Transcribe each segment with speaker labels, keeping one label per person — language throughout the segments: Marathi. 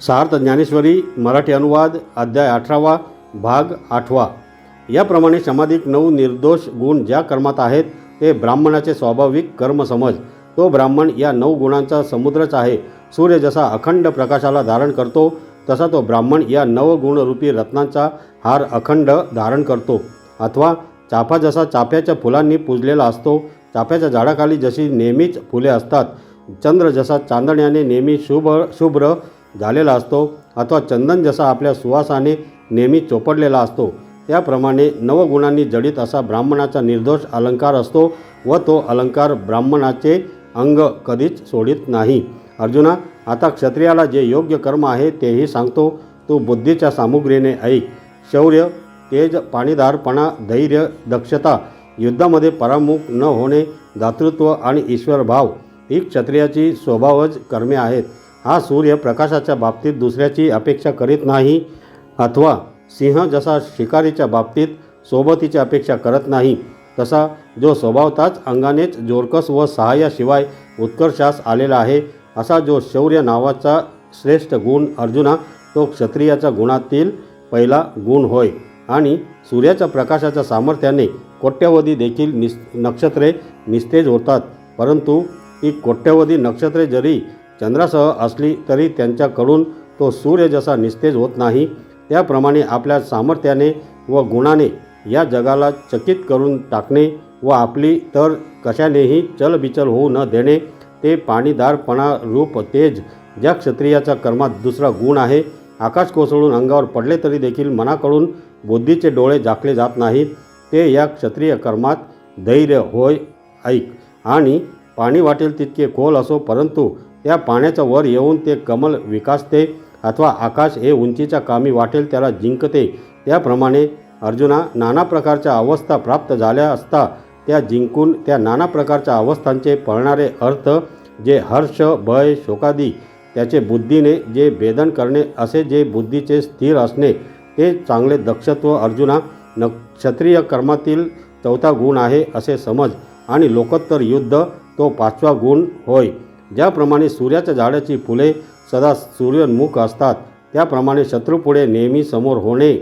Speaker 1: सार्थ ज्ञानेश्वरी मराठी अनुवाद अध्याय अठरावा भाग आठवा. याप्रमाणे समाधिक नऊ निर्दोष गुण ज्या कर्मात आहेत ते ब्राह्मणाचे स्वाभाविक कर्म समज. तो ब्राह्मण या नऊ गुणांचा समुद्रच आहे. सूर्य जसा अखंड प्रकाशाला धारण करतो तसा तो ब्राह्मण या नवगुणरूपी रत्नांचा हार अखंड धारण करतो. अथवा चाफा जसा चाफ्याच्या फुलांनी पूजलेला असतो चाफ्याच्या झाडाखाली जशी नेहमीच फुले असतात चंद्र जसा चांदण्याने नेहमी शुभ शुभ्र झालेला असतो अथवा चंदन जसा आपल्या सुवासाने नेहमी चोपडलेला असतो. त्याप्रमाणे नवगुणांनी जडित असा ब्राह्मणाचा निर्दोष अलंकार असतो व तो अलंकार ब्राह्मणाचे अंग कधीच सोडित नाही. अर्जुना आता क्षत्रियाला जे योग्य कर्म आहे तेही सांगतो. तू बुद्धीच्या सामुग्रीने ऐक. शौर्य तेज पाणीदारपणा धैर्य दक्षता युद्धामध्ये परामुख न होणे दातृत्व आणि ईश्वरभाव ही क्षत्रियाची स्वभावज कर्मे आहेत. हा सूर्य प्रकाशाच्या बाबतीत दुसऱ्याची अपेक्षा करीत नाही अथवा सिंह जसा शिकारीच्या बाबतीत सोबतीची अपेक्षा करत नाही तसा जो स्वभावताच अंगानेच जोरकस व सहाय्याशिवाय उत्कर्षास आलेला आहे असा जो शौर्य नावाचा श्रेष्ठ गुण अर्जुना तो क्षत्रियाच्या गुणातील पहिला गुण होय. आणि सूर्याच्या प्रकाशाच्या सामर्थ्याने कोट्यवधी देखील निस नक्षत्रे निस्तेज होतात परंतु ती कोट्यवधी नक्षत्रे जरी चंद्रासह असली तरी त्यांच्याकडून तो सूर्य जसा निस्तेज होत नाही त्याप्रमाणे आपल्या सामर्थ्याने व गुणाने या जगाला चकित करून टाकणे व आपली तर कशानेही चलबिचल होऊ न देणे ते पाणीदारपणा रूप तेज ज्या क्षत्रियाच्या कर्मात दुसरा गुण आहे आकाश कोसळून अंगावर पडले तरी देखील मनाकडून बुद्धीचे डोळे झाकले जात नाहीत ते या क्षत्रिय कर्मात धैर्य होय ऐक. आणि पाणी वाटेल तितके खोल असो परंतु त्या पाण्याच्या वर येऊन ते कमल विकासते अथवा आकाश हे उंचीच्या कामी वाटेल त्याला जिंकते. त्याप्रमाणे अर्जुना नाना प्रकारच्या अवस्था प्राप्त झाल्या असता त्या जिंकून त्या नाना प्रकारच्या अवस्थांचे पळणारे अर्थ जे हर्ष भय शोकादी त्याचे बुद्धीने जे भेदन करणे असे जे बुद्धीचे स्थिर असणे ते चांगले दक्षत्व अर्जुना न क्षत्रिय कर्मातील चौथा गुण आहे असे समज आणि लोकोत्तर युद्ध तो पाचवा गुण होय. ज्याप्रमाणे सूर्याच्या झाडाची फुले सदा सूर्यन्मुख असतात त्याप्रमाणे शत्रूपुढे नेहमी समोर होणे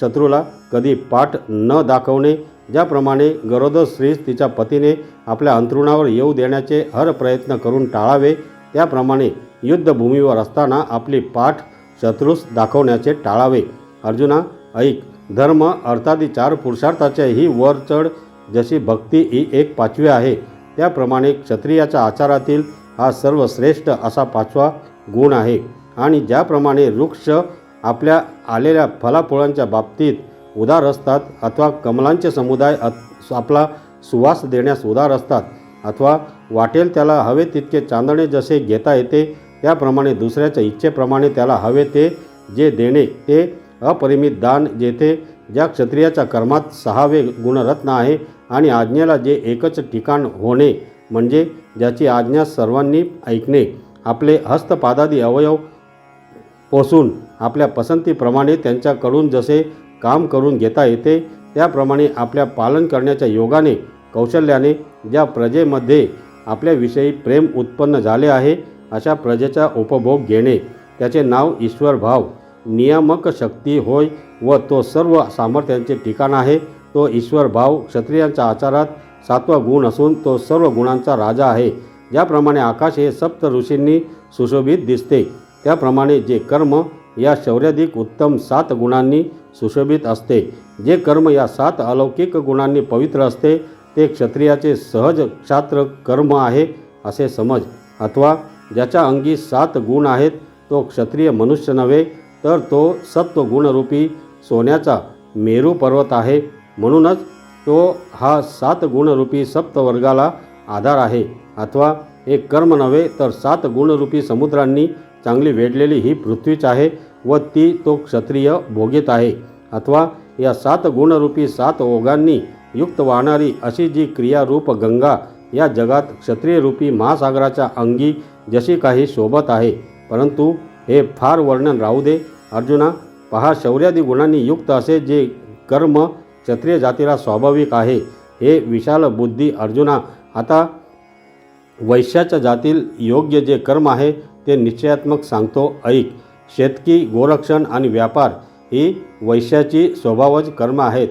Speaker 1: शत्रूला कधी पाठ न दाखवणे ज्याप्रमाणे गरोदर स्त्रीस तिच्या पतीने आपल्या अंथरुणावर येऊ देण्याचे हर प्रयत्न करून टाळावे त्याप्रमाणे युद्धभूमीवर असताना आपली पाठ शत्रूस दाखवण्याचे टाळावे. अर्जुना ऐक धर्म अर्थादी चार पुरुषार्थाच्या ही वर चढ जशी भक्ती ही एक पाचवी आहे त्याप्रमाणे क्षत्रियाच्या आचारातील हा सर्वश्रेष्ठ असा पाचवा गुण आहे. आणि ज्याप्रमाणे वृक्ष आपल्या आलेल्या फलाफळांच्या बाबतीत उदार असतात अथवा कमलांचे समुदाय आपला सुवास देण्यास उदार असतात अथवा वाटेल त्याला हवे तितके चांदणे जसे घेता येते त्याप्रमाणे दुसऱ्याच्या इच्छेप्रमाणे त्याला हवे ते जे देणे ते अपरिमित दान जेथे ज्या क्षत्रियाच्या कर्मात सहावे गुणरत्न आहे आणि आज्ञेला जे एकच ठिकाण होणे म्हणजे ज्याची आज्ञा सर्वांनी ऐकणे. आपले हस्तपादादी अवयव पोसून आपल्या पसंतीप्रमाणे त्यांच्याकडून जसे काम करून घेता येते त्याप्रमाणे आपल्या पालन करण्याच्या योगाने कौशल्याने ज्या प्रजेमध्ये आपल्याविषयी प्रेम उत्पन्न झाले आहे अशा प्रजेचा उपभोग घेणे. त्याचे नाव ईश्वरभाव. नियामक शक्ती होय व तो सर्व सामर्थ्यांचे ठिकाण आहे. तो ईश्वर भाव क्षत्रियांच्या आचारात सातवा गुण असून तो सर्व गुणांचा राजा आहे. ज्याप्रमाणे आकाश हे सप्त ऋषींनी सुशोभित दिसते त्याप्रमाणे जे कर्म या शौर्याधिक उत्तम सात गुणांनी सुशोभित असते. जे कर्म या सात अलौकिक गुणांनी पवित्र असते ते क्षत्रियाचे सहज क्षात्र कर्म आहे असे समज. अथवा ज्याच्या अंगी सात गुण आहेत तो क्षत्रिय मनुष्य नव्हे तर तो सत्वगुणरूपी सोन्याचा मेरू पर्वत आहे. म्हणूनच तो हा सात गुणरूपी सप्तवर्गाला आधार आहे. अथवा एक कर्म नव्हे तर सात गुणरूपी समुद्रांनी चांगली वेढलेली ही पृथ्वीच आहे व ती तो क्षत्रिय भोगीत आहे. अथवा या सात गुणरूपी सात ओघांनी युक्त वाहणारी अशी जी क्रियारूप गंगा या जगात क्षत्रियरूपी महासागराच्या अंगी जशी काही शोभत आहे. परंतु हे फार वर्णन राहू दे. अर्जुना पहा शौर्यादी गुणांनी युक्त असे जे कर्म क्षत्रिय जातीला स्वाभाविक आहे हे विशाल बुद्धी अर्जुना. आता वैश्याच्या जातील योग्य जे कर्म आहे ते निश्चयात्मक सांगतो ऐक. शेतकी गोरक्षण आणि व्यापार ही वैश्याची स्वभावज कर्म आहेत.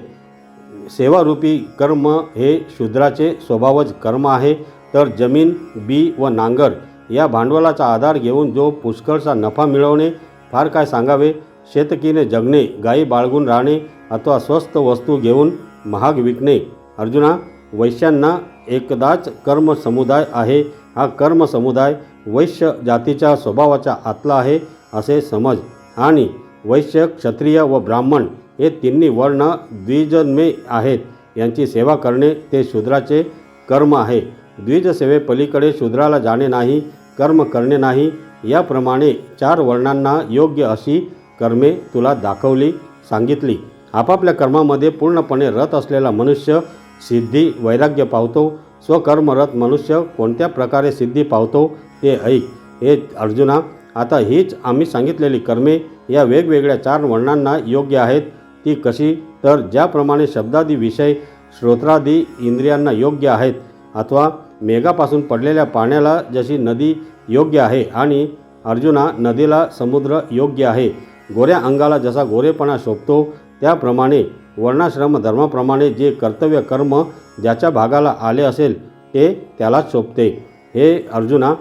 Speaker 1: सेवारूपी कर्म हे शूद्राचे स्वभावज कर्म आहे. तर जमीन बी व नांगर या भांडवलाचा आधार घेऊन जो पुष्कळचा नफा मिळवणे फार काय सांगावे? शेतकीने जगणे गायी बाळगून राहणे अथवा स्वस्त वस्तू घेऊन महाग विकणे. अर्जुना वैश्यांना एकदाच कर्म समुदाय आहे. हा कर्म समुदाय वैश्य जातीच्या स्वभावाच्या आतला आहे असे समज. आणि वैश्य क्षत्रिय व ब्राह्मण हे तिन्ही वर्ण द्विजन्मे आहेत. यांची सेवा करणे ते शूद्राचे कर्म आहे. द्विजसेवेपलीकडे शूद्राला जाणे नाही कर्म करणे नाही. याप्रमाणे चार वर्णांना योग्य अशी कर्मे तुला दाखवली सांगितली. आपापल्या कर्मामध्ये पूर्णपणे रत असलेला मनुष्य सिद्धी वैराग्य पावतो. स्वकर्मरत मनुष्य कोणत्या प्रकारे सिद्धी पावतो ते ऐक. हे अर्जुना आता हीच आम्ही सांगितलेली कर्मे या वेगवेगळ्या चार वर्णांना योग्य आहेत. ती कशी? तर ज्याप्रमाणे शब्दादी विषय श्रोत्रादी इंद्रियांना योग्य आहेत अथवा मेघापासून पडलेल्या पाण्याला जशी नदी योग्य आहे आणि अर्जुना नदीला समुद्र योग्य आहे गोऱ्या अंगाला जसा गोरेपणा शोभतो त्याप्रमाणे वर्णाश्रम धर्माप्रमाणे जे कर्तव्य कर्म ज्याच्या भागाला आले असेल ते त्यालाच सोपते. हे अर्जुना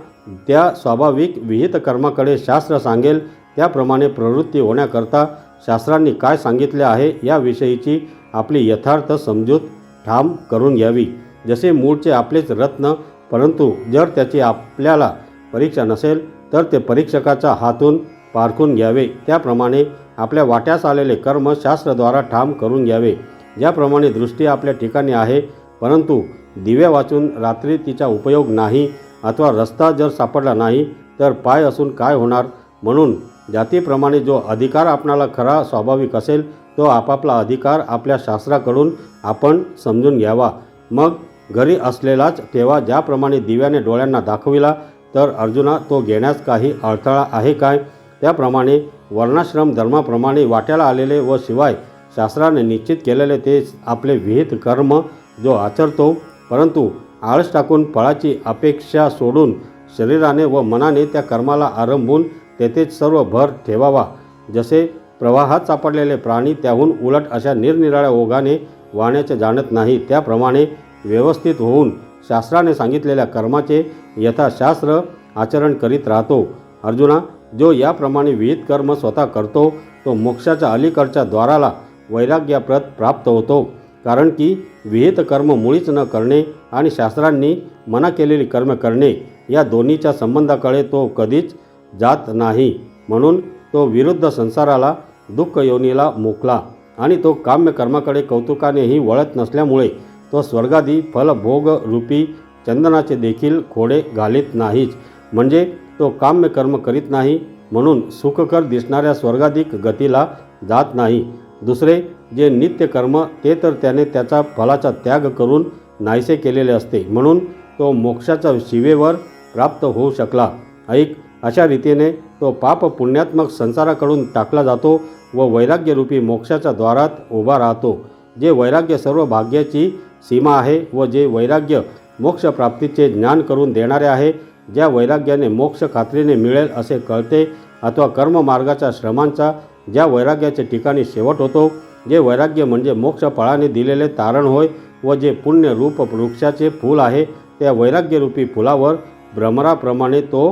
Speaker 1: त्या स्वाभाविक विहित कर्माकडे शास्त्र सांगेल त्याप्रमाणे प्रवृत्ती होण्याकरता शास्त्रांनी काय सांगितले आहे याविषयीची आपली यथार्थ समजूत ठाम करून घ्यावी. जसे मूळचे आपलेच रत्न परंतु जर त्याची आपल्याला परीक्षा नसेल तर ते परीक्षकाच्या हातून पारखून घ्यावे. त्याप्रमाणे आपल्या वाट्यास आलेले कर्म शास्त्रद्वारा ठाम करून घ्यावे. ज्याप्रमाणे दृष्टी आपल्या ठिकाणी आहे परंतु दिव्या वाचून रात्री तिचा उपयोग नाही अथवा रस्ता जर सापडला नाही तर पाय असून काय होणार? म्हणून जातीप्रमाणे जो अधिकार आपणाला खरा स्वाभाविक असेल तो आपापला अधिकार आपल्या शास्त्राकडून आपण समजून घ्यावा. मग घरी असलेलाच ठेवा ज्याप्रमाणे दिव्याने डोळ्यांना दाखविला तर अर्जुना तो घेण्यास काही अडथळा आहे काय? त्याप्रमाणे वर्णाश्रम धर्माप्रमाणे वाट्याला आलेले व शिवाय शास्त्राने निश्चित केलेले ते आपले विहित कर्म जो आचरतो परंतु आळस टाकून फळाची अपेक्षा सोडून शरीराने व मनाने त्या कर्माला आरंभून तेथेच सर्व भर ठेवावा. जसे प्रवाहात सापडलेले प्राणी त्याहून उलट अशा निरनिराळ्या ओघाने वाहण्याचे जाणत नाही त्याप्रमाणे व्यवस्थित होऊन शास्त्राने सांगितलेल्या कर्माचे यथाशास्त्र आचरण करीत राहतो. अर्जुना जो याप्रमाणे विहित कर्म स्वतः करतो तो मोक्षाच्या अलीकडच्या द्वाराला वैराग्याप्रत प्राप्त होतो. कारण की विहित कर्म मुळीच न करणे आणि शास्त्रांनी मना केलेली कर्म करणे या दोन्हीच्या संबंधाकडे तो कधीच जात नाही. म्हणून तो विरुद्ध संसाराला दुःख योनीला मोकला आणि तो काम्य कर्माकडे कौतुकानेही वळत नसल्यामुळे तो स्वर्गादी फलभोग रूपी चंदनाचे देखील खोडे घालीत नाहीच. म्हणजे तो काम्य कर्म करीत नाही म्हणून सुखकर दिसणाऱ्या स्वर्गाधिक गतीला जात नाही. दुसरे जे नित्य कर्म ते तर त्याने त्याचा फलाचा त्याग करून नाहीसे केलेले असते म्हणून तो मोक्षाच्या शिवेवर प्राप्त होऊ शकला. ऐक अशा रीतीने तो पाप पुण्यात्मक संसाराकडून टाकला जातो व वैराग्यरूपी मोक्षाच्या द्वारात उभा राहतो. जे वैराग्य सर्व भाग्याची सीमा आहे व जे वैराग्य मोक्षप्राप्तीचे ज्ञान करून देणारे आहे ज्या वैराग्याने मोक्ष खात्रीने मिळेल असे कळते अथवा कर्ममार्गाच्या श्रमांचा ज्या वैराग्याच्या ठिकाणी शेवट होतो जे वैराग्य म्हणजे मोक्षफळाने दिलेले तारण होय व जे पुण्य रूप वृक्षाचे फूल आहे त्या वैराग्यरूपी फुलावर भ्रमराप्रमाणे तो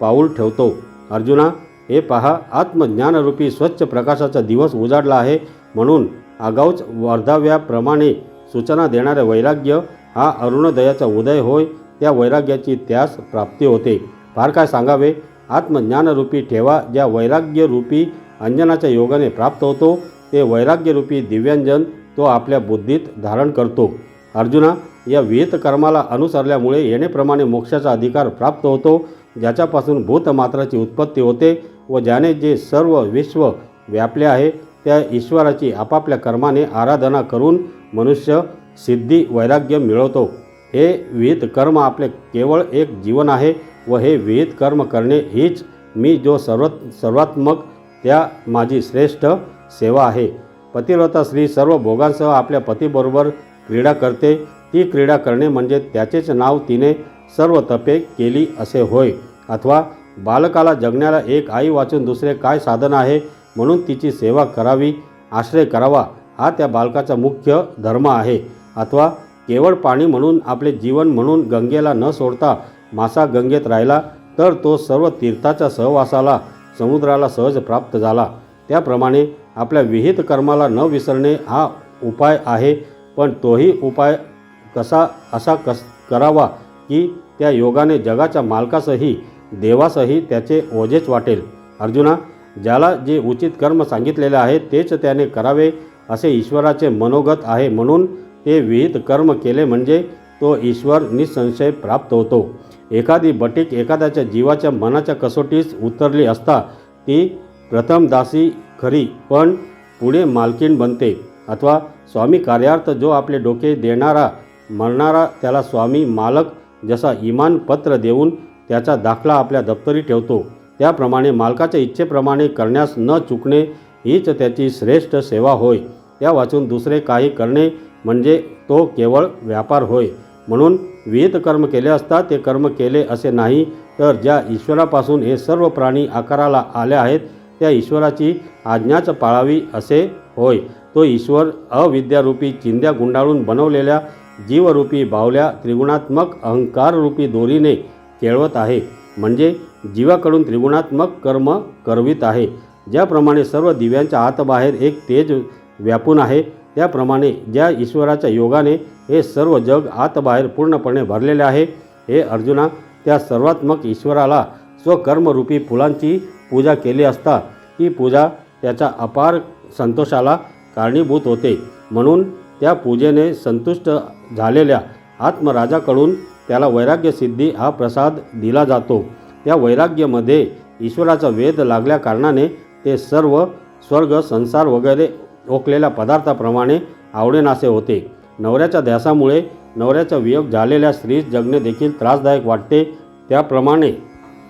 Speaker 1: पाऊल ठेवतो. अर्जुना हे पहा आत्मज्ञानरूपी स्वच्छ प्रकाशाचा दिवस उजाडला आहे म्हणून आगाऊच वर्धाव्याप्रमाणे सूचना देणारे वैराग्य हा अरुणोदयाचा उदय होय त्या वैराग्याची त्यास प्राप्ती होते. फार काय सांगावे? आत्मज्ञानरूपी ठेवा ज्या वैराग्यरूपी अंजनाच्या योगाने प्राप्त होतो ते वैराग्यरूपी दिव्यांजन तो आपल्या बुद्धीत धारण करतो. अर्जुना या विहित कर्माला अनुसरल्यामुळे येणेप्रमाणे मोक्षाचा अधिकार प्राप्त होतो ज्याच्यापासून भूतमात्राची उत्पत्ती होते व ज्याने जे सर्व विश्व व्यापले आहे त्या ईश्वराची आपापल्या कर्माने आराधना करून मनुष्य सिद्धी वैराग्य मिळवतो. हे विहित कर्म आपले केवळ एक जीवन आहे व हे विहित कर्म करणे हीच मी जो सर्व सर्वात्मक त्या माझी श्रेष्ठ सेवा आहे. पतिव्रता स्त्री सर्व भोगांसह आपल्या पतीबरोबर क्रीडा करते. ती क्रीडा करणे म्हणजे त्याचेच नाव तिने सर्व तपे केली असे होय. अथवा बालकाला जगण्याला एक आई वाचून दुसरे काय साधन आहे? म्हणून तिची सेवा करावी आश्रय करावा हा त्या बालकाचा मुख्य धर्म आहे. अथवा केवळ पाणी म्हणून आपले जीवन म्हणून गंगेला न सोडता मासा गंगेत राहिला तर तो सर्व तीर्थाच्या सहवासाला समुद्राला सहज प्राप्त झाला. त्याप्रमाणे आपल्या विहित कर्माला न विसरणे हा उपाय आहे पण तोही उपाय कसा असा कस करावा की त्या योगाने जगाच्या मालकासही देवासही त्याचे ओझेच वाटेल. अर्जुना ज्याला जे उचित कर्म सांगितलेले आहे तेच त्याने करावे असे ईश्वराचे मनोगत आहे म्हणून ते विहित कर्म केले म्हणजे तो ईश्वर निसंशय प्राप्त होतो. एखादी बटीक एखाद्याच्या जीवाच्या मनाच्या कसोटीस उतरली असता ती प्रथम दासी खरी पण पुढे मालकीण बनते. अथवा स्वामी कार्यार्थ जो आपले डोके देणारा मरणारा त्याला स्वामी मालक जसा इमान पत्र देऊन त्याचा दाखला आपल्या दप्तरी ठेवतो. त्याप्रमाणे मालकाच्या इच्छेप्रमाणे करण्यास न चुकणे हीच त्याची श्रेष्ठ सेवा होय. त्या वाचून दुसरे काही करणे म्हणजे तो केवळ व्यापार होय. म्हणून विहित कर्म केले असता ते कर्म केले असे नाही तर ज्या ईश्वरापासून हे सर्व प्राणी आकाराला आले आहेत त्या ईश्वराची आज्ञाच पाळावी असे होय. तो ईश्वर अविद्यारूपी चिंध्या गुंडाळून बनवलेल्या जीवरूपी बावल्या त्रिगुणात्मक अहंकाररूपी दोरीने केळवत आहे. म्हणजे जीवाकडून त्रिगुणात्मक कर्म करवित आहे. ज्याप्रमाणे सर्व दिव्यांच्या आतबाहेर एक तेज व्यापून आहे त्याप्रमाणे ज्या ईश्वराच्या योगाने हे सर्व जग आतबाहेर पूर्णपणे भरलेले आहे हे अर्जुना त्या सर्वात्मक ईश्वराला स्वकर्मरूपी फुलांची पूजा केली असता ती पूजा त्याच्या अपार संतोषाला कारणीभूत होते. म्हणून त्या पूजेने संतुष्ट झालेल्या आत्मराजाकडून त्याला वैराग्यसिद्धी हा प्रसाद दिला जातो. त्या वैराग्यामध्ये ईश्वराचा वेध लागल्या कारणाने ते सर्व स्वर्ग संसार वगैरे ओकलेल्या पदार्थाप्रमाणे आवडेनासे होते. नवऱ्याच्या ध्यासामुळे नवऱ्याचा वियोग झालेल्या स्त्रीस जगणे देखील त्रासदायक वाटते. त्याप्रमाणे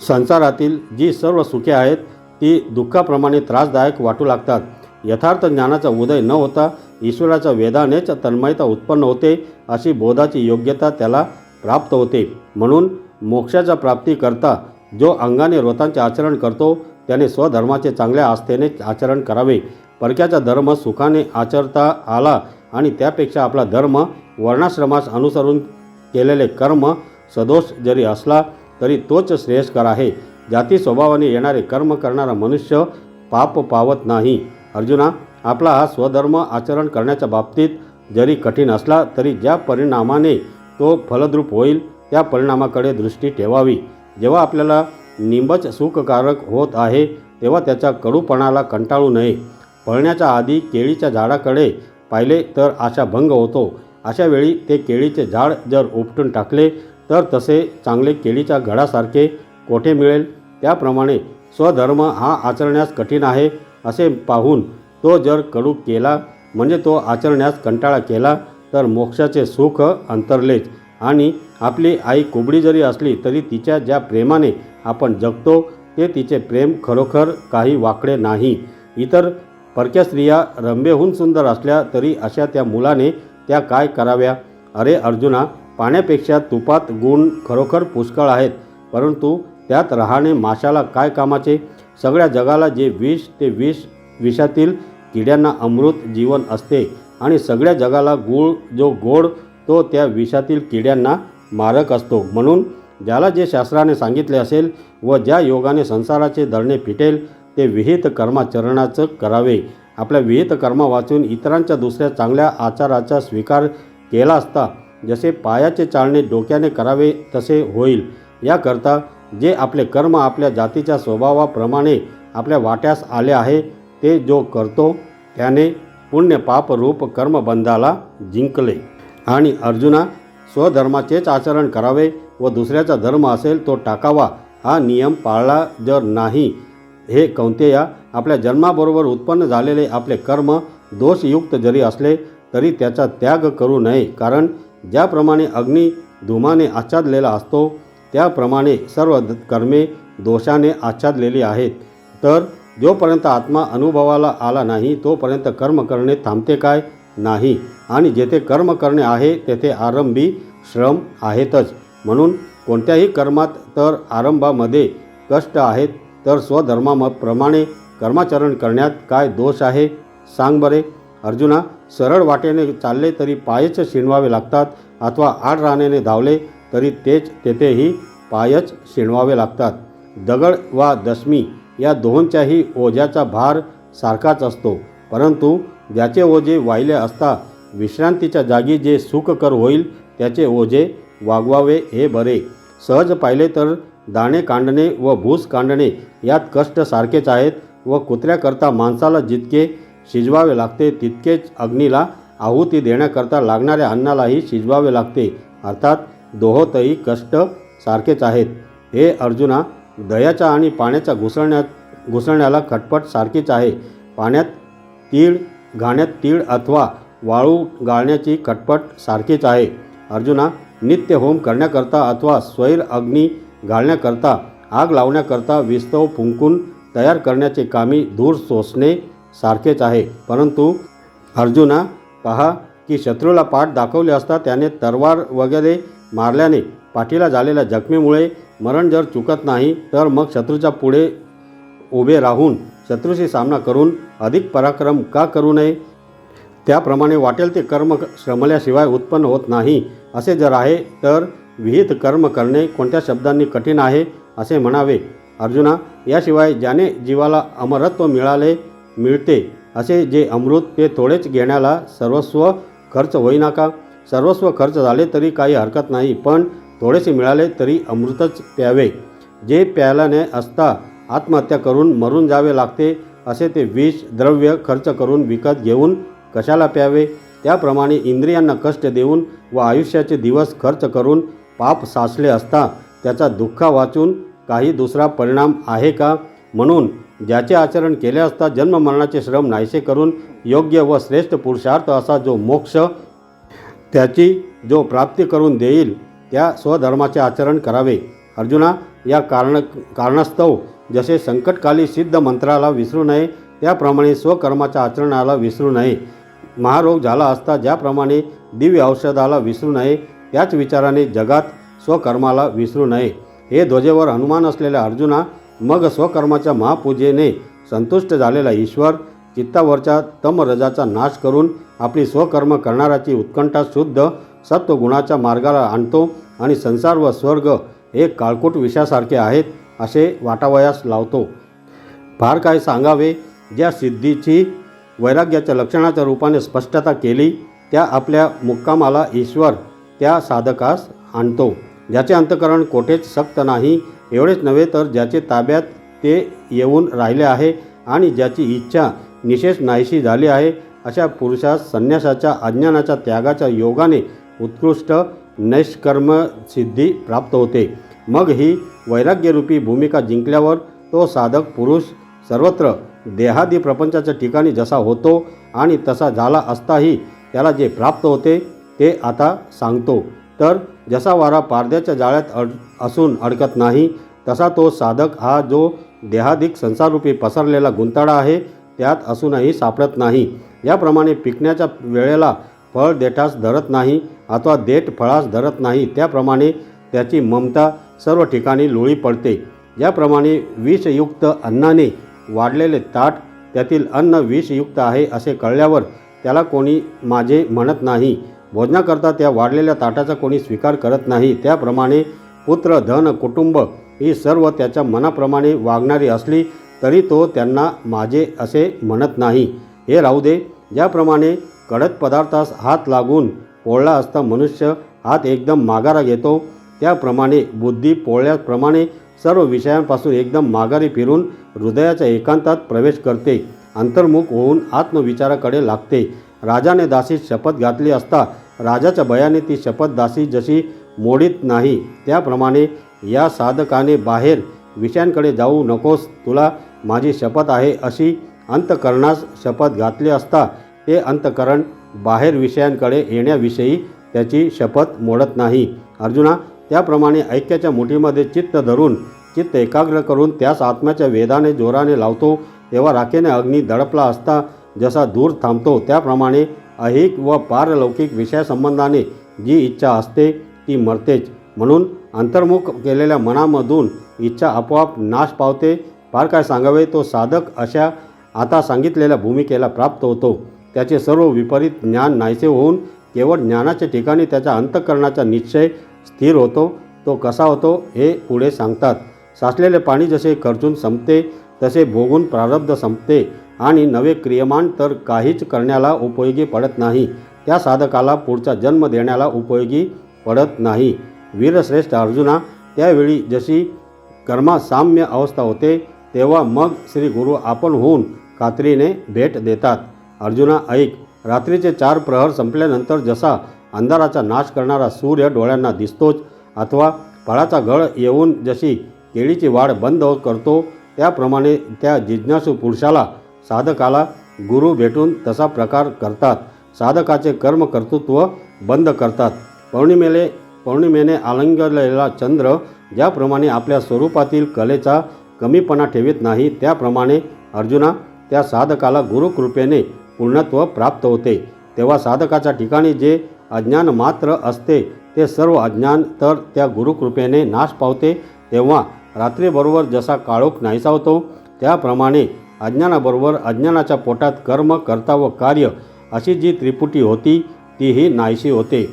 Speaker 1: संसारातील जी सर्व सुखे आहेत ती दुःखाप्रमाणे त्रासदायक वाटू लागतात. यथार्थ ज्ञानाचा उदय न होता ईश्वराच्या वेदानेच तन्मयता उत्पन्न होते अशी बोधाची योग्यता त्याला प्राप्त होते. म्हणून मोक्षाच्या प्राप्तीकरता जो अंगाने व्रतांचे आचरण करतो त्याने स्वधर्माचे चांगल्या आस्थेने आचरण करावे. परक्याचा धर्म सुखाने आचरता आला आणि त्यापेक्षा आपला धर्म वर्णाश्रमास अनुसरून केलेले कर्म सदोष जरी असला तरी तोच श्रेयस्कर आहे. जाती स्वभावाने येणारे कर्म करणारा मनुष्य पाप पावत नाही. अर्जुना आपला हा स्वधर्म आचरण करण्याच्या बाबतीत जरी कठीण असला तरी ज्या परिणामाने तो फलद्रूप होईल त्या परिणामाकडे दृष्टी ठेवावी. जेव्हा आपल्याला निंबच सुखकारक होत आहे तेव्हा त्याच्या कडूपणाला कंटाळू नये. फळण्याच्या आधी केळीच्या झाडाकडे पाहिले तर आशा भंग होतो. अशा वेळी ते केळीचे झाड जर उपटून टाकले तर तसे चांगले केळीच्या घडासारखे कोठे मिळेल? त्याप्रमाणे स्वधर्म हा आचरण्यास कठीण आहे असे पाहून तो जर कडू केला म्हणजे तो आचरण्यास कंटाळा केला तर मोक्षाचे सुख अंतरलेच. आणि आपली आई कुबडी जरी असली तरी तिच्या ज्या प्रेमाने आपण जगतो ते तिचे प्रेम खरोखर काही वाकडे नाही. इतर परक्या स्त्रिया रंबेहून सुंदर असल्या तरी अशा त्या मुलाने त्या काय कराव्या? अरे अर्जुना पाण्यापेक्षा तुपात गुण खरोखर पुष्कळ आहेत. परंतु त्यात राहणे माशाला काय कामाचे? सगळ्या जगाला जे विष ते विष विषातील किड्यांना अमृत जीवन असते आणि सगळ्या जगाला गूळ जो गोड तो त्या विषातील किड्यांना मारक असतो. म्हणून ज्याला जे शास्त्राने सांगितले असेल व ज्या योगाने संसाराचे धरणे फिटेल ते विहित कर्माचरणाचं करावे. आपल्या विहित कर्मा वाचून इतरांच्या दुसऱ्या चांगल्या आचाराचा स्वीकार केला असता जसे पायाचे चालणे डोक्याने करावे तसे होईल. याकरता जे आपले कर्म आपल्या जातीच्या स्वभावाप्रमाणे आपल्या वाट्यास आले आहे ते जो करतो त्याने पुण्य पापरूप कर्मबंधाला जिंकले. आणि अर्जुना स्वधर्माचेच आचरण करावे व दुसऱ्याचा धर्म असेल तो टाकावा हा नियम पाळला जर नाही हे कौंतेया आपल्या जन्माबरोबर उत्पन्न झालेले आपले कर्म दोषयुक्त जरी असले तरी त्याचा त्याग करू नये. कारण ज्याप्रमाणे अग्नी धुमाने आच्छादलेला असतो त्याप्रमाणे सर्व कर्मे दोषाने आच्छादलेली आहेत. तर जोपर्यंत आत्मा अनुभवाला आला नाही तोपर्यंत कर्म करणे थांबते काय? नाही. आणि जेथे कर्म करणे आहे तेथे आरंभी श्रम आहेतच. म्हणून कोणत्याही कर्मात तर आरंभामध्ये कष्ट आहेत तर स्वधर्माप्रमाणे कर्माचरण करण्यात काय दोष आहे? सांग बरे. अर्जुना सरळ वाटेने चालले तरी पायच शिणवावे लागतात अथवा आड राहण्याने धावले तरी तेच तेथेही पायच शिणवावे लागतात. दगड वा दशमी या दोहोंच्याही ओझ्याचा भार सारखाच असतो. परंतु ज्याचे ओझे वाहिले असता विश्रांतीच्या जागी जे सुखकर होईल त्याचे ओझे वागवावे हे बरे. सहज पाहिले तर दाणे कांडणे व भूस कांडणे यात कष्ट सारखेच आहेत व कुत्र्याकरता माणसाला जितके शिजवावे लागते तितकेच अग्नीला आहुती देण्याकरता लागणाऱ्या अन्नालाही शिजवावे लागते. अर्थात दोहोतही कष्ट सारखेच आहेत. हे अर्जुना दयाच्या आणि पाण्याच्या घुसळण्यात घुसळण्याला खटपट सारखीच आहे. पाण्यात तीळ घाण्यात तीळ अथवा वाळू गाळण्याची खटपट सारखीच आहे. अर्जुना नित्य होम करण्याकरता अथवा स्वैर अग्नी घालण्याकरता आग लावण्याकरता विस्तव फुंकून तयार करण्याचे कामी धूर सोसणे सारखेच आहे. परंतु अर्जुना पहा की शत्रूला पाठ दाखवले असता त्याने तरवार वगैरे मारल्याने पाठीला झालेल्या जखमेमुळे मरण जर चुकत नाही तर मग शत्रूच्या पुढे उभे राहून शत्रूशी सामना करून अधिक पराक्रम का करू नये? त्याप्रमाणे वाटेल ते कर्म श्रमल्याशिवाय उत्पन्न होत नाही. असे जर आहे तर विहित कर्म करणे कोणत्या शब्दांनी कठीण आहे असे म्हणावे. अर्जुना याशिवाय ज्याने जीवाला अमरत्व मिळाले मिळते असे जे अमृत ते थोडेच घेण्याला सर्वस्व खर्च होईना का? सर्वस्व खर्च झाले तरी काही हरकत नाही पण थोडेसे मिळाले तरी अमृतच प्यावे. जे प्यायलाने असता आत्महत्या करून मरून जावे लागते असे ते विष द्रव्य खर्च करून विकत घेऊन कशाला प्यावे? त्याप्रमाणे इंद्रियांना कष्ट देऊन व आयुष्याचे दिवस खर्च करून पाप साचले असता त्याचा दुःखा वाचून काही दुसरा परिणाम आहे का? म्हणून ज्याचे आचरण केले असता जन्ममरणाचे श्रम नाहीसे करून योग्य व श्रेष्ठ पुरुषार्थ असा जो मोक्ष त्याची जो प्राप्ती करून देईल त्या स्वधर्माचे आचरण करावे. अर्जुना या कारण कारणास्तव जसे संकटकाली सिद्ध मंत्राला विसरू नये त्याप्रमाणे स्वकर्माच्या आचरणाला विसरू नये. महारोग झाला असता ज्याप्रमाणे दिव्य औषधाला विसरू नये याच विचाराने जगात स्वकर्माला विसरू नये. हे ध्वजेवर हनुमान असलेल्या अर्जुना मग स्वकर्माच्या महापूजेने संतुष्ट झालेला ईश्वर चित्तावरच्या तमरजाचा नाश करून आपली स्वकर्म करणाऱ्याची उत्कंठा शुद्ध सत्वगुणाच्या मार्गाला आणतो आणि संसार व स्वर्ग हे काळकूट विषयासारखे आहेत असे वाटावयास लावतो. फार काय सांगावे? ज्या सिद्धीची वैराग्याच्या लक्षणाच्या रूपाने स्पष्टता केली त्या आपल्या मुक्कामाला ईश्वर त्या साधकास आणतो. ज्याचे अंतकरण कोठेच सक्त नाही एवढेच नव्हे तर ज्याचे ताब्यात ते येऊन राहिले आहे आणि ज्याची इच्छा निशेष नाहीशी झाली आहे अशा पुरुषास संन्यासाच्या अज्ञानाच्या त्यागाच्या योगाने उत्कृष्ट नैष्कर्म सिद्धी प्राप्त होते. मग ही वैराग्यरूपी भूमिका जिंकल्यावर तो साधक पुरुष सर्वत्र देहादी प्रपंचाच्या ठिकाणी जसा होतो आणि तसा झाला असताही त्याला जे प्राप्त होते ते आता सांगतो. तर जसा वारा पारद्याच्या जाळ्यात अड असून अडकत नाही तसा तो साधक हा जो देहाधिक संसाररूपी पसरलेला गुंताळा आहे त्यात असूनही सापडत नाही. याप्रमाणे पिकण्याच्या वेळेला फळ देठास धरत नाही अथवा देठ फळास धरत नाही त्याप्रमाणे त्याची ममता सर्व ठिकाणी लोळी पडते. ज्याप्रमाणे विषयुक्त अन्नाने वाढलेले ताट त्यातील अन्न विषयुक्त आहे असे कळल्यावर त्याला कोणी माझे म्हणत नाही. भोजनाकरता त्या वाढलेल्या ताटाचा कोणी स्वीकार करत नाही. त्याप्रमाणे पुत्र धन कुटुंब ही सर्व त्याच्या मनाप्रमाणे वागणारी असली तरी तो त्यांना माझे असे म्हणत नाही. हे राहू दे. ज्याप्रमाणे कडक पदार्थास हात लागून पोळला असता मनुष्य हात एकदम माघारा घेतो. त्याप्रमाणे बुद्धी पोळल्याप्रमाणे सर्व विषयांपासून एकदम माघारी फिरून हृदयाच्या एकांतात प्रवेश करते. अंतर्मुख होऊन आत्मविचाराकडे लागते. राजाने दासीस शपथ घातली असता राजाच्या भयाने ती शपथ दासी जशी मोडीत नाही त्याप्रमाणे या साधकाने बाहेर विषयांकडे जाऊ नकोस तुला माझी शपथ आहे अशी अंतकरणास शपथ घातली असता ते अंतकरण बाहेर विषयांकडे येण्याविषयी त्याची शपथ मोडत नाही. अर्जुना त्याप्रमाणे ऐक्याच्या मुठीमध्ये चित्त धरून चित्त एकाग्र करून त्यास आत्म्याच्या वेदाने जोराने लावतो तेव्हा राखेने अग्नी दडपला असता जसा दूर थांबतो त्याप्रमाणे अहिक व पारलौकिक विषयासंबंधाने जी इच्छा असते ती मरतेच. म्हणून अंतर्मुख केलेल्या मनामधून इच्छा आपोआप नाश पावते. फार काय सांगावे तो साधक अशा आता सांगितलेल्या भूमिकेला प्राप्त होतो. त्याचे सर्व विपरीत ज्ञान नाहीसे होऊन केवळ ज्ञानाच्या ठिकाणी त्याच्या अंतःकरणाचा निश्चय स्थिर होतो तो कसा होतो हे पुढे सांगतात. साचलेले पाणी जसे खर्चून संपते तसे भोगून प्रारब्ध संपते. आणि नवे क्रियमान तर काहीच करण्याला उपयोगी पडत नाही. त्या साधकाला पुढचा जन्म देण्याला उपयोगी पडत नाही. वीरश्रेष्ठ अर्जुना त्यावेळी जशी कर्मासाम्य अवस्था होते तेव्हा मग श्री गुरु आपण होऊन खात्रीने भेट देतात. अर्जुना ऐक रात्रीचे चार प्रहर संपल्यानंतर जसा अंधाराचा नाश करणारा सूर्य डोळ्यांना दिसतोच अथवा फळाचा गळ येऊन जशी केळीची वाढ बंद करतो त्याप्रमाणे त्या जिज्ञासू पुरुषाला साधकाला गुरु भेटून तसा प्रकार करतात. साधकाचे कर्म कर्तृत्व बंद करतात. पौर्णिमेले पौर्णिमेने आलंगलेला चंद्र ज्याप्रमाणे आपल्या स्वरूपातील कलेचा कमीपणा ठेवीत नाही त्याप्रमाणे अर्जुना त्या साधकाला गुरुकृपेने पूर्णत्व प्राप्त होते. तेव्हा साधकाच्या ठिकाणी जे अज्ञान मात्र असते ते सर्व अज्ञान तर त्या गुरुकृपेने नाश पावते. तेव्हा रात्रीबरोबर जसा काळोख नाहीसा होतो त्याप्रमाणे अज्ञानाबरोबर अज्ञानाच्या पोटात कर्म कर्ता व कार्य अशी जी त्रिपुटी होती तीही नाहीशी होते.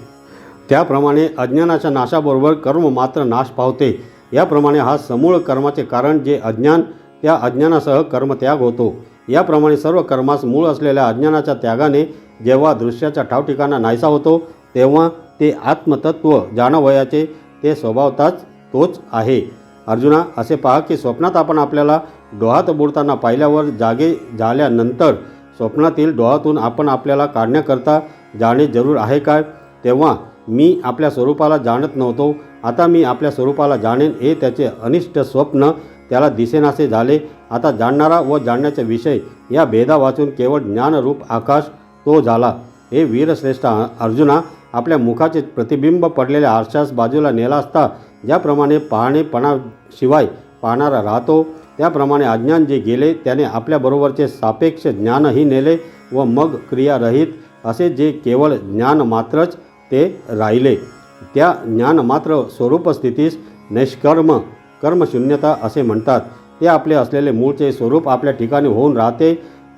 Speaker 1: त्याप्रमाणे अज्ञानाच्या नाशाबरोबर कर्म मात्र नाश पावते. याप्रमाणे हा समूळ कर्माचे कारण जे अज्ञान त्या अज्ञानासह कर्मत्याग होतो. याप्रमाणे सर्व कर्मास मूळ असलेल्या अज्ञानाच्या त्यागाने जेव्हा दृश्याच्या ठावठिकाणा नाहीसा होतो तेव्हा ते आत्मतत्व जाणवयाचे ते स्वभावताच तोच आहे. अर्जुना असे पहा की स्वप्नात आपण आपल्याला डोहात बुडताना पाहिल्यावर जागे झाल्यानंतर स्वप्नातील डोहातून आपण आपल्याला काढण्याकरता जाणे जरूर आहे काय? तेव्हा मी आपल्या स्वरूपाला जाणत नव्हतो. आता मी आपल्या स्वरूपाला जाणेन हे त्याचे अनिष्ट स्वप्न त्याला दिसेनासे झाले. आता जाणणारा व जाणण्याचा विषय या भेदा वाचून केवळ ज्ञानरूप आकाश तो झाला. हे वीरश्रेष्ठ अर्जुना आपल्या मुखाचे प्रतिबिंब पडलेल्या आरशास बाजूला नेला असता ज्याप्रमाणे पाहणेपणाशिवाय पाहणारा राहतो. त्याप्रमाणे अज्ञान जे गेले त्याने आपल्याबरोबरचे सापेक्ष ज्ञानही नेले व मग क्रियारहित असे जे केवळ ज्ञान मात्रच ते राहिले. त्या ज्ञान मात्र स्वरूप स्थितीस निष्कर्म कर्मशून्यता असे म्हणतात. ते आपले असलेले मूळचे स्वरूप आपल्या ठिकाणी होऊन राहते.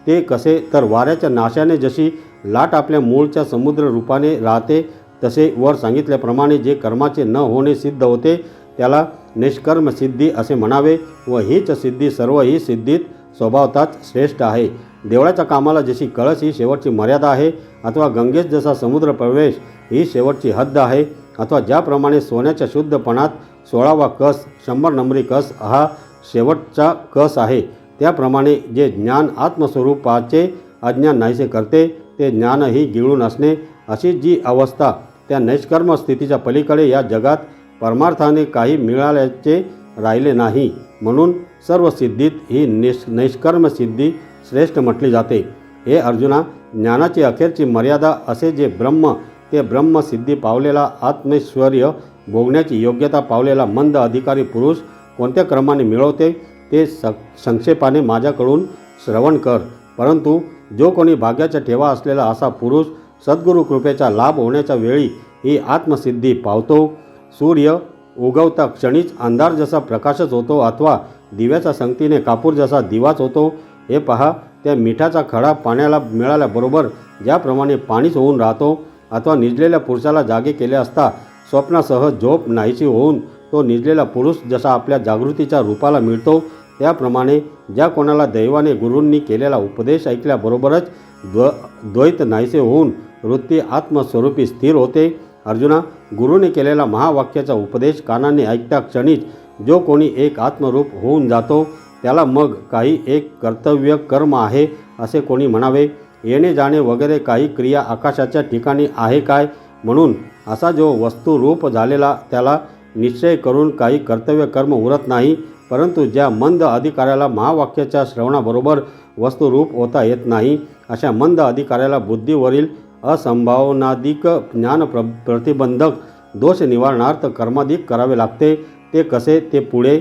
Speaker 1: ते कसे? तर वाऱ्याच्या नाशाने जशी लाट आपल्या मूळच्या समुद्र रूपाने राहते तसे वर सांगितल्याप्रमाणे जे कर्माचे न होणे सिद्ध होते त्याला निष्कर्म सिद्धी असे म्हणावे व हीच सिद्धी सर्व ही सिद्धीत स्वभावताच श्रेष्ठ आहे. देवळाच्या कामाला जशी कळस ही शेवटची मर्यादा आहे अथवा गंगेत जसा समुद्र प्रवेश ही शेवटची हद्द आहे अथवा ज्याप्रमाणे सोन्याच्या शुद्धपणात सोळावा कस शंभर नंबरी कस हा शेवटचा कस आहे त्याप्रमाणे जे ज्ञान आत्मस्वरूपाचे अज्ञान नाहीसे करते ते ज्ञानही गिळून असणे अशी जी अवस्था त्या नैष्कर्म स्थितीच्या पलीकडे या जगात परमार्थाने काही मिळाल्याचे राहिले नाही. म्हणून सर्व सिद्धीत ही निष निष्कर्म सिद्धी श्रेष्ठ म्हटली जाते. हे अर्जुना ज्ञानाची अखेरची मर्यादा असे जे ब्रह्म ते ब्रह्मसिद्धी पावलेला आत्मेश्वर्य भोगण्याची योग्यता पावलेला मंद अधिकारी पुरुष कोणत्या क्रमाने मिळवते ते स संक्षेपाने माझ्याकडून श्रवण कर. परंतु जो कोणी भाग्याचा ठेवा असलेला असा पुरुष सद्गुरू कृपेचा लाभ होण्याच्या वेळी ही आत्मसिद्धी पावतो सूर्य उगवता क्षणीच अंधार जसा प्रकाशच होतो अथवा दिव्याच्या संगतीने कापूर जसा दिवाच होतो हे पहा त्या मिठाचा खडा पाण्याला मिळाल्याबरोबर ज्याप्रमाणे पाणीच होऊन राहतो अथवा निजलेल्या पुरुषाला जागे केले असता स्वप्नासह झोप नाहीशी होऊन तो निजलेला पुरुष जसा आपल्या जागृतीच्या रूपाला मिळतो त्याप्रमाणे ज्या कोणाला दैवाने गुरूंनी केलेला उपदेश ऐकल्याबरोबरच द्व द्वैत नाहीसे होऊन वृत्ती आत्मस्वरूपी स्थिर होते अर्जुना गुरुने केलेला महावाक्याचा उपदेश कानाने ऐकता क्षणीच जो कोणी एक आत्मरूप होऊन जातो त्याला मग काही एक कर्तव्य कर्म आहे असे कोणी म्हणावे? येणे जाणे वगैरे काही क्रिया आकाशाच्या ठिकाणी आहे काय? म्हणून असा जो वस्तुरूप झालेला त्याला निश्चय करून काही कर्तव्य कर्म उरत नाही परंतु ज्या मंद अधिकाऱ्याला महावाक्याच्या श्रवणाबरोबर वस्तुरूप होता येत नाही अशा मंद अधिकाऱ्याला बुद्धीवरील असंभावनाधिक ज्ञान प्र प्रतिबंधक दोष निवारणार्थ कर्माधिक करावे लागते. ते कसे? ते पुढे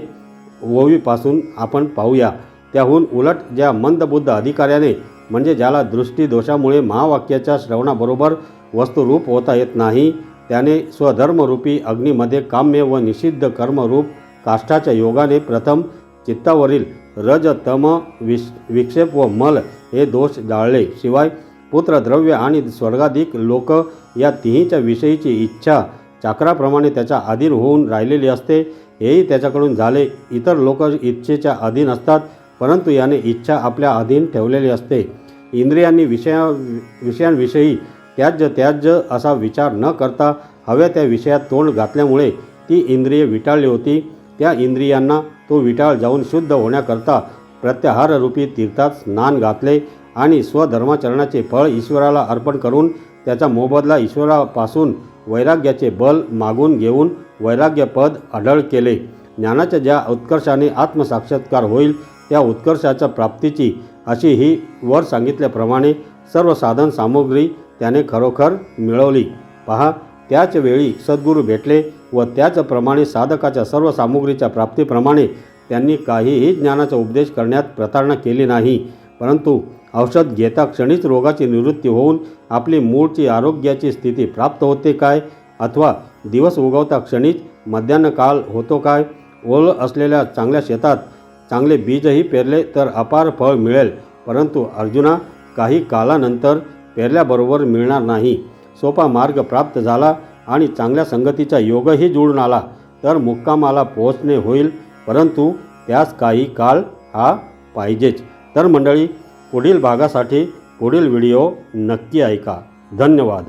Speaker 1: ओवीपासून आपण पाहूया. त्याहून उलट ज्या मंदबुद्ध अधिकाऱ्याने म्हणजे ज्याला दृष्टीदोषामुळे महावाक्याच्या श्रवणाबरोबर वस्तुरूप होता येत नाही त्याने स्वधर्मरूपी अग्नीमध्ये काम्य व निषिद्ध कर्मरूप काष्ठाच्या योगाने प्रथम चित्तावरील रज तम विक्षेप व मल हे दोष जाळले. शिवाय पुत्रद्रव्य आणि स्वर्गाधिक लोक या तिहीच्या विषयीची इच्छा चाकराप्रमाणे त्याच्या अधीन होऊन राहिलेली असते. हेही त्याच्याकडून झाले. इतर लोक इच्छेच्या अधीन असतात परंतु याने इच्छा आपल्या अधीन ठेवलेली असते. इंद्रियांनी विषया विषयांविषयी त्याज्य त्याज्य असा विचार न करता हव्या त्या विषयात तोंड घातल्यामुळे ती इंद्रिये विटाळली होती. त्या इंद्रियांना तो विटाळ जाऊन शुद्ध होण्याकरता प्रत्याहाररूपी तीर्थात स्नान घातले. आणि स्वधर्माचरणाचे फळ ईश्वराला अर्पण करून त्याचा मोबदला ईश्वरापासून वैराग्याचे बल मागून घेऊन वैराग्यपद अढळ केले. ज्ञानाच्या ज्या उत्कर्षाने आत्मसाक्षात्कार होईल त्या उत्कर्षाच्या प्राप्तीची अशी ही वर सांगितल्याप्रमाणे सर्व साधन सामुग्री त्याने खरोखर मिळवली. पहा त्याच वेळी सद्गुरू भेटले व त्याचप्रमाणे साधकाच्या सर्व सामुग्रीच्या प्राप्तीप्रमाणे त्यांनी काहीही ज्ञानाचा उपदेश करण्यात प्रतारणा केली नाही. परंतु औषध घेता क्षणीच रोगाची निवृत्ती होऊन आपली मूळची आरोग्याची स्थिती प्राप्त होते काय? अथवा दिवस उगवता क्षणीच मध्यान्ह काल होतो काय? ओल असलेल्या चांगल्या शेतात चांगले बीजही पेरले तर अपार फळ मिळेल. परंतु अर्जुना काही कालानंतर पेरल्याबरोबर मिळणार नाही. सोपा मार्ग प्राप्त झाला आणि चांगल्या संगतीचा योगही जुळून आला. तर मुक्कामाला पोहोचणे होईल. परंतु त्यास काही काळ हा पाहिजेच. तर मंडळी पुढील भागासाठी पुढील व्हिडिओ नक्की ऐका. धन्यवाद.